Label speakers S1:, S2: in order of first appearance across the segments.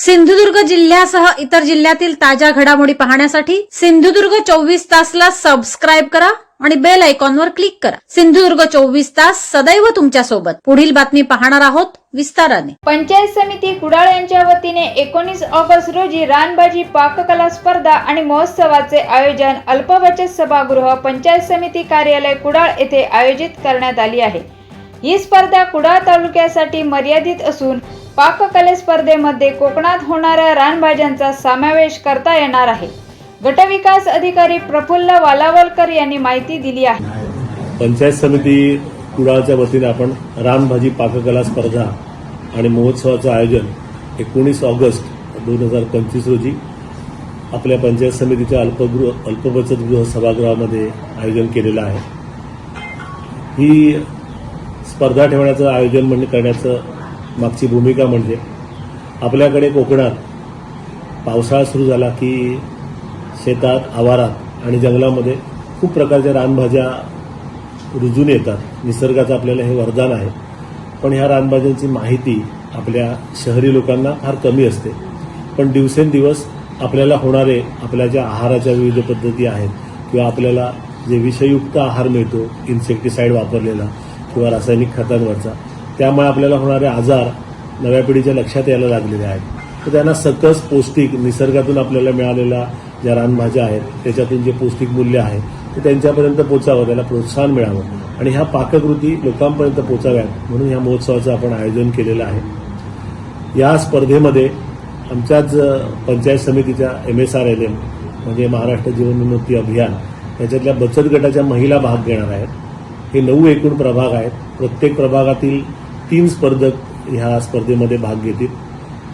S1: सिंधुदुर्ग जिल्ह्यासह इतर जिल्ह्यातील ताज्या घडामोडी पाहण्यासाठी सिंधुदुर्ग चोवीस तासला सबस्क्राईब करा आणि बेल आयकॉनवर क्लिक करा. सिंधुदुर्ग चोवीस तास सदैव तुमच्यासोबत. पुढील बातमी पाहणार आहोत विस्ताराने.
S2: पंचायत समिती कुडाळ यांच्या वतीने एकोणीस ऑगस्ट रोजी रानबाजी पाककला स्पर्धा आणि महोत्सवाचे आयोजन अल्पबचत सभागृह पंचायत समिती कार्यालय कुडाळ येथे आयोजित करण्यात आली आहे. ही स्पर्धा कुडाळ तालुक्यासाठी मर्यादित असून पाककले स्पर्धेमध्ये कोकणात होणाऱ्या रानभाज्यांचा समावेश करता येणार आहे. गटविकास अधिकारी प्रफुल्ल वालावलकर यांनी माहिती दिली आहे.
S3: पंचायत समिती कुडाळच्या वतीने आपण रानभाजी पाककला स्पर्धा आणि महोत्सवाचं आयोजन एकोणीस ऑगस्ट दोन हजार पंचवीस रोजी आपल्या पंचायत समितीच्या अल्पगृह अल्पबचत गृह सभागृहामध्ये आयोजन केलेलं आहे. ही स्पर्धा ठेवण्याचं आयोजन म्हणजे करण्याचं मागची भूमिका म्हणजे आपल्याकडे कोकणात पावसाळा सुरू झाला की शेतात आवारात आणि जंगलामध्ये खूप प्रकारच्या रानभाज्या रुजून येतात. निसर्गाचं आपल्याला हे वरदान आहे. पण ह्या रानभाज्यांची माहिती आपल्या शहरी लोकांना फार कमी असते. पण दिवसेंदिवस आपल्याला होणारे आपल्या ज्या आहाराच्या विविध पद्धती आहेत किंवा आपल्याला जे विषयुक्त आहार मिळतो इन्सेक्टिसाईड वापरलेला किंवा रासायनिक खतांवरचा त्यामुळे आपल्याला होणारे आजार नव्या पिढीच्या लक्षात यायला लागलेले आहेत. तर त्यांना सकस पौष्टिक निसर्गातून आपल्याला मिळालेल्या ज्या रानभाज्या आहेत त्याच्यातून जे पौष्टिक मूल्य आहे ते त्यांच्यापर्यंत पोचावं त्याला प्रोत्साहन मिळावं. आणि ह्या पाककृती लोकांपर्यंत पोचाव्यात म्हणून ह्या महोत्सवाचं आपण आयोजन केलेलं आहे. या स्पर्धेमध्ये आमच्याच पंचायत समितीच्या M S R L M म्हणजे महाराष्ट्र जीवनोन्नती अभियान याच्यातल्या बचत गटाच्या महिला भाग घेणार आहेत. हे नऊ एकूण प्रभाग आहेत. प्रत्येक प्रभागातील तीन स्पर्धक ह्या स्पर्धेमध्ये भाग घेतील.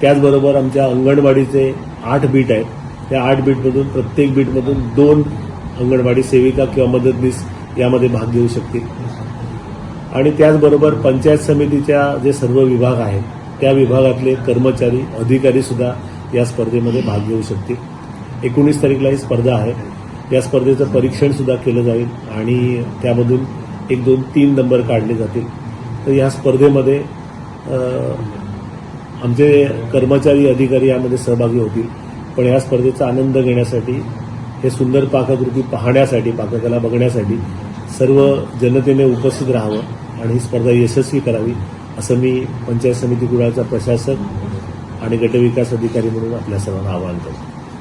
S3: त्याचबरोबर आमच्या अंगणवाडीचे आठ बीट आहेत. त्या आठ बीटमधून प्रत्येक बीटमधून दोन अंगणवाडी सेविका किंवा मदतनीस यामध्ये भाग घेऊ शकतील. आणि त्याचबरोबर पंचायत समितीच्या जे सर्व विभाग आहेत त्या विभागातले कर्मचारी अधिकारी सुद्धा या स्पर्धेमध्ये भाग घेऊ शकतील. एकोणीस तारीखला ही स्पर्धा आहे. या स्पर्धेचं परीक्षण सुद्धा केलं जाईल आणि त्यामधून एक दोन तीन नंबर काढले जातील. तर या स्पर्धेमध्ये आमचे कर्मचारी अधिकारी यामध्ये सहभागी होतील. पण या स्पर्धेचा आनंद घेण्यासाठी हे सुंदर पाककृती पाहण्यासाठी पाककला बघण्यासाठी सर्व जनतेने उपस्थित राहावं आणि ही स्पर्धा यशस्वी करावी असं मी पंचायत समिती कुडाळचा प्रशासक आणि गटविकास अधिकारी म्हणून आपल्या सर्वांना आवाहन करतो.